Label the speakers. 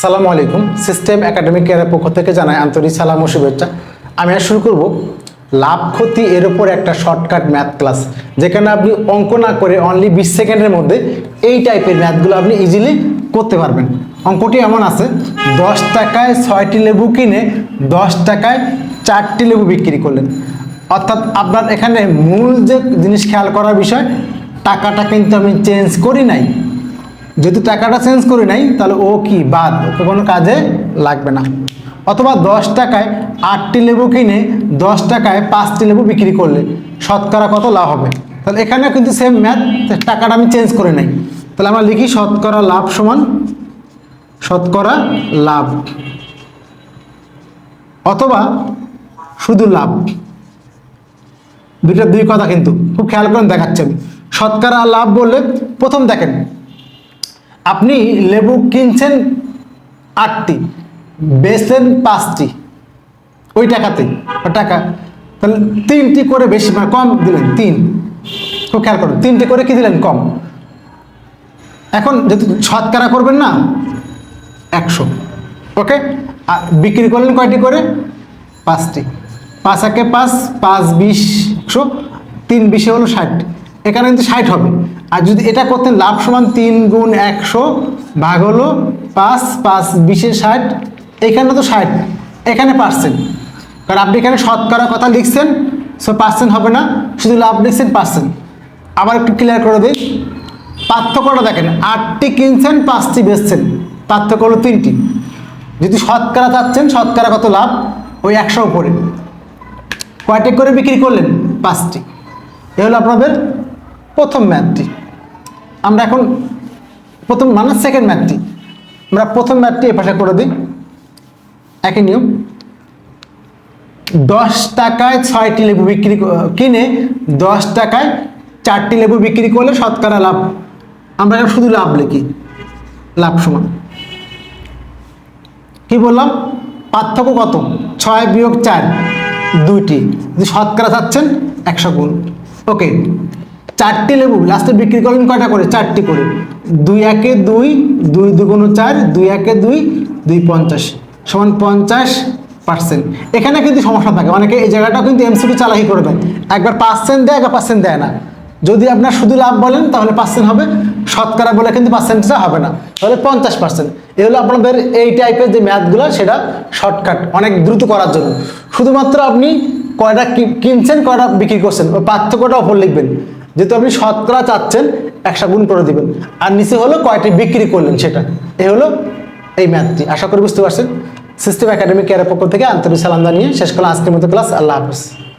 Speaker 1: আসসালামু আলাইকুম। System academic কেয়ারের পক্ষ থেকে জানাই আন্তরিক সালাম ও শুভেচ্ছা। আমি আর শুরু করব লাভ ক্ষতি এর উপর একটা শর্টকাট ম্যাথ ক্লাস যেখানে আপনি অঙ্ক না করে অনলি বিশ সেকেন্ডের মধ্যে এই টাইপের ম্যাথগুলো আপনি ইজিলি করতে পারবেন। অঙ্কটি এমন আছে, দশ টাকায় ছয়টি লেবু কিনে দশ টাকায় চারটি লেবু বিক্রি করলেন। অর্থাৎ আপনার এখানে মূল যে জিনিস খেয়াল করার বিষয়, টাকাটা কিন্তু আমি চেঞ্জ করি নাই। যদি টাকাটা চেঞ্জ করি নাই, তাহলে ও কি বাদ? ওকে কোনো কাজে লাগবে না। অথবা দশ টাকায় আটটি লেবু কিনে দশ টাকায় পাঁচটি লেবু বিক্রি করলে শতকরা কত লাভ হবে? তাহলে এখানে কিন্তু সেম ম্যাথ টাকাটা আমি চেঞ্জ করে নাই। তাহলে আমরা লিখি শতকরা লাভ সমান শতকরা লাভ। অথবা শুধু লাভ। দুইটা দুই কথা কিন্তু খুব খেয়াল করে দেখাচ্ছি আমি। শতকরা লাভ বললে প্রথম দেখেন আপনি লেবু কিনছেন আটটি, বেচলেন পাঁচটি, ওই টাকাতে টাকা। তাহলে তিনটি করে বেশি মানে কম দিলেন, তিন। খুব খেয়াল করুন, তিনটি করে কি দিলেন? কম। এখন যদি শতকরা করবেন না, একশো। ওকে? আর বিক্রি করলেন কয়টি করে? পাঁচটি। পাঁচ একে পাঁচ পাঁচ বিশ, একশো। তিন বিশে হলো ষাট। এখানে কিন্তু ষাট হবে। আর যদি এটা করতেন, লাভ সমান তিন গুণ একশো ভাগ হলো পাঁচ পাঁচ বিশে ষাট, এখানে তো ষাট, এখানে পার্সেন্ট কারণ আপনি এখানে শতকরা কথা লিখছেন সো পার্সেন্ট হবে না, শুধু লাভ লিখছেন পার্সেন্ট আবার একটু ক্লিয়ার করে দিই, পার্থক্যটা দেখেন, আটটি কিনছেন, পাঁচটি বেচছেন, পার্থক্য হলো তিনটি। যদি শতকরা চাচ্ছেন, শতকরা কত লাভ? ওই একশো উপরে। কয়টি করে বিক্রি করলেন? পাঁচটি। এ হলো আপনাদের প্রথম ম্যাথটি আমরা এখন প্রথম মানে সেকেন্ড ম্যাথটি আমরা প্রথম ম্যাথটি এ পাশে করে দিই। একই নিয়ম। দশ টাকায় ছয়টি লেবু বিক্রি কিনে দশ টাকায় চারটি লেবু বিক্রি করলে শতকরা লাভ। আমরা এখন শুধু লাভ লিখি। লাভ সমান। কি বললাম? পার্থক্য কত? ছয় বিয়োগ চার, দুইটি। যদি শতকরা চাচ্ছেন একশো গুণ। ওকে। চারটি লেবু, লাস্টে বিক্রি করলেন কয়টা করে? চারটি করে। দুই একে দুই দুই দুগুণ চার, দুই একে দুই দুই পঞ্চাশ। সমান পঞ্চাশ পার্সেন্ট এখানে কিন্তু সমস্যা থাকে। অনেকে এই জায়গাটাও কিন্তু এমসিকিউ চালাকি করে দেয়। একবার পার্সেন্ট দেয়, একবার পার্সেন্ট দেয় না। যদি আপনার শুধু লাভ বলেন, তাহলে পার্সেন্ট হবে। শতকরা বলে কিন্তু পার্সেন্টটা হবে না। তাহলে পঞ্চাশ পার্সেন্ট এ হলো আপনাদের এই টাইপের যে ম্যাথগুলো সেটা শর্টকাট অনেক দ্রুত করার জন্য। শুধুমাত্র আপনি কয়টা কিনছেন, কয়টা বিক্রি করছেন, ওই পার্থক্যটা ওপর লিখবেন। যেহেতু আপনি শতকরা চাচ্ছেন, একশো গুণ করে দেবেন। আর নিচে হলো কয়টি বিক্রি করলেন সেটা। এই হলো এই ম্যাথটি। আশা করি বুঝতে পারছেন? সিস্টেম একাডেমি কেয়ারের পক্ষ থেকে আন্তরিক সালাম জানিয়ে শেষ করলাম আজকের মতো ক্লাস। আল্লাহ হাফিজ।